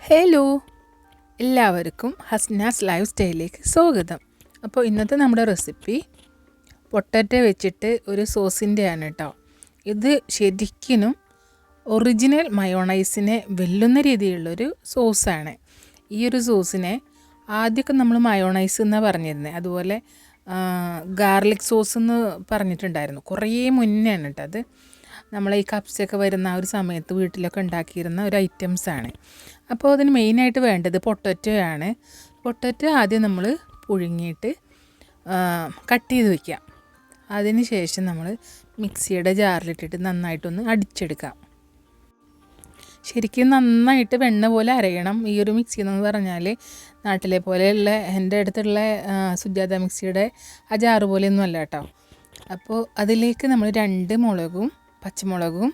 Hello എല്ലാവർക്കും ഹസ്നാസ് life സ്റ്റൈലിലേക്ക് സ്വാഗതം. അപ്പോൾ ഇന്നത്തെ നമ്മുടെ റെസിപ്പി പൊട്ടറ്റ വെച്ചിട്ട് ഒരു സോസിന്റെയാണ് കേട്ടോ ഇത് ശരിക്കും ഒറിജിനൽ മയോണൈസിനെ വെല്ലുന്ന രീതിയിലുള്ളൊരു സോസാണ്. ഈ ഒരു സോസിനെ ആദ്യമൊക്കെ നമ്മൾ മയോണൈസ് എന്നാണ് പറഞ്ഞിരുന്നത് അതുപോലെ ഗാർലിക് സോസ് എന്ന് പറഞ്ഞിട്ടുണ്ടായിരുന്നു. കുറേ മുന്നേ ആണ് കേട്ടോ അത്. നമ്മളെ ഈ കപ്സൊക്കെ വരുന്ന ആ ഒരു സമയത്ത് വീട്ടിലൊക്കെ ഉണ്ടാക്കിയിരുന്ന ഒരു ഐറ്റംസാണ് അപ്പോൾ അതിന് മെയിനായിട്ട് വേണ്ടത് പൊട്ടറ്റോ ആണ്. പൊട്ടറ്റോ ആദ്യം നമ്മൾ പുഴുങ്ങിയിട്ട് കട്ട് ചെയ്ത് വയ്ക്കാം അതിന് ശേഷം നമ്മൾ മിക്സിയുടെ ജാറിലിട്ടിട്ട് നന്നായിട്ടൊന്ന് അടിച്ചെടുക്കാം ശരിക്കും നന്നായിട്ട് വെണ്ണ പോലെ അരയണം. ഈ ഒരു മിക്സി എന്ന് പറഞ്ഞാൽ നാട്ടിലെ പോലെയുള്ള എന്റെ അടുത്തുള്ള സുജാത മിക്സിയുടെ ആ ജാറ് പോലെയൊന്നും അല്ല കേട്ടോ. അപ്പോൾ അതിലേക്ക് നമ്മൾ രണ്ട് മുളകും പച്ചമുളകും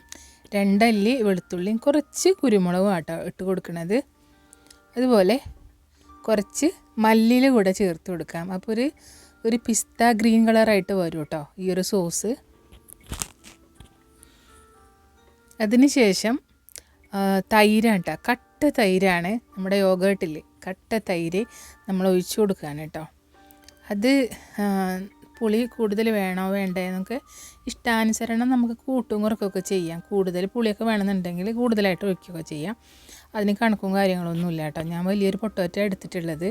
രണ്ടല്ലി വെളുത്തുള്ളിയും കുറച്ച് കുരുമുളകും ആട്ടോ ഇട്ട് കൊടുക്കണത്. അതുപോലെ കുറച്ച് മല്ലിയിൽ കൂടെ ചേർത്ത് കൊടുക്കാം. അപ്പോൾ ഒരു ഒരു പിസ്ത ഗ്രീൻ കളറായിട്ട് വരും കേട്ടോ ഈ ഒരു സോസ്. അതിന് ശേഷം തൈരാണ് കേട്ടോ. കട്ട തൈരാണ് നമ്മുടെ യോഗട്ടിൽ കട്ട തൈര് നമ്മൾ ഒഴിച്ചു കൊടുക്കുകയാണ് കേട്ടോ. അത് പുളി കൂടുതൽ വേണോ വേണ്ടേ എന്നൊക്കെ ഇഷ്ടാനുസരണം നമുക്ക് കൂട്ടും കുറക്കൊക്കെ ചെയ്യാം. കൂടുതൽ പുളിയൊക്കെ വേണമെന്നുണ്ടെങ്കിൽ കൂടുതലായിട്ട് ഒഴിക്കുകയൊക്കെ ചെയ്യാം. അതിന് കണക്കും കാര്യങ്ങളൊന്നും ഇല്ല കേട്ടോ. ഞാൻ വലിയൊരു പൊട്ടോറ്റ എടുത്തിട്ടുള്ളത്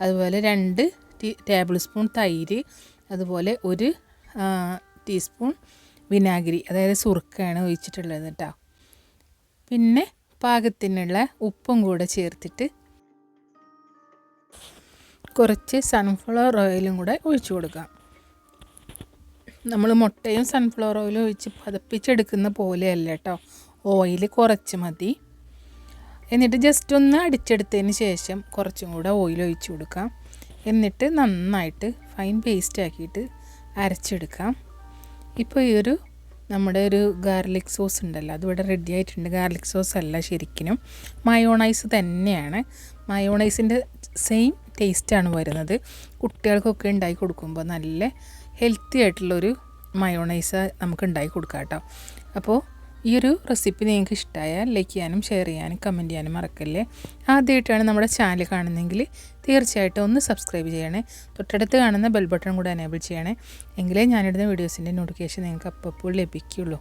അതുപോലെ രണ്ട് ടീ ടേബിൾ സ്പൂൺ തൈര് അതുപോലെ ഒരു ടീസ്പൂൺ വിനാഗിരി അതായത് സുറുക്കാണ് ഒഴിച്ചിട്ടുള്ളത് കേട്ടോ. പിന്നെ പാകത്തിനുള്ള ഉപ്പും കൂടെ ചേർത്തിട്ട് കുറച്ച് സൺഫ്ലവർ ഓയിലും കൂടെ ഒഴിച്ചു കൊടുക്കാം. നമ്മൾ മുട്ടയും സൺഫ്ലവർ ഓയിലും ഒഴിച്ച് പതപ്പിച്ചെടുക്കുന്ന പോലെയല്ല കേട്ടോ. ഓയിൽ കുറച്ച് മതി. എന്നിട്ട് ജസ്റ്റ് ഒന്ന് അടിച്ചെടുത്തതിന് ശേഷം കുറച്ചും കൂടെ ഓയിൽ ഒഴിച്ച് കൊടുക്കാം. എന്നിട്ട് നന്നായിട്ട് ഫൈൻ പേസ്റ്റ് ആക്കിയിട്ട് അരച്ചെടുക്കാം. ഇപ്പോൾ ഈ ഒരു നമ്മുടെ ഒരു ഗാർലിക് സോസ് ഉണ്ടല്ലോ അതിവിടെ റെഡി ആയിട്ടുണ്ട്. ഗാർലിക് സോസ് അല്ല ശരിക്കും മയോണൈസ് തന്നെയാണ്. മയോണൈസിന്റെ സെയിം ടേസ്റ്റാണ് വരുന്നത്. കുട്ടികൾക്കൊക്കെ ഉണ്ടാക്കി കൊടുക്കുമ്പോൾ നല്ല ഹെൽത്തി ആയിട്ടുള്ളൊരു മയോണൈസ് നമുക്ക് ഉണ്ടാക്കി കൊടുക്കാം കേട്ടോ. അപ്പോൾ ഈ ഒരു റെസിപ്പി നിങ്ങൾക്ക് ഇഷ്ടമായാൽ ലൈക്ക് ചെയ്യാനും ഷെയർ ചെയ്യാനും കമന്റ് ചെയ്യാനും മറക്കല്ലേ. ആദ്യമായിട്ടാണ് നമ്മുടെ ചാനൽ കാണുന്നതെങ്കിൽ തീർച്ചയായിട്ടും ഒന്ന് സബ്സ്ക്രൈബ് ചെയ്യണേ. തൊട്ടടുത്ത് കാണുന്ന ബെൽ ബട്ടൺ കൂടെ എനേബിൾ ചെയ്യണേ. എങ്കിലേ ഞാനിടുന്ന വീഡിയോസിന്റെ നോട്ടിഫിക്കേഷൻ നിങ്ങൾക്ക് അപ്പോൾ ലഭിക്കുകയുള്ളൂ.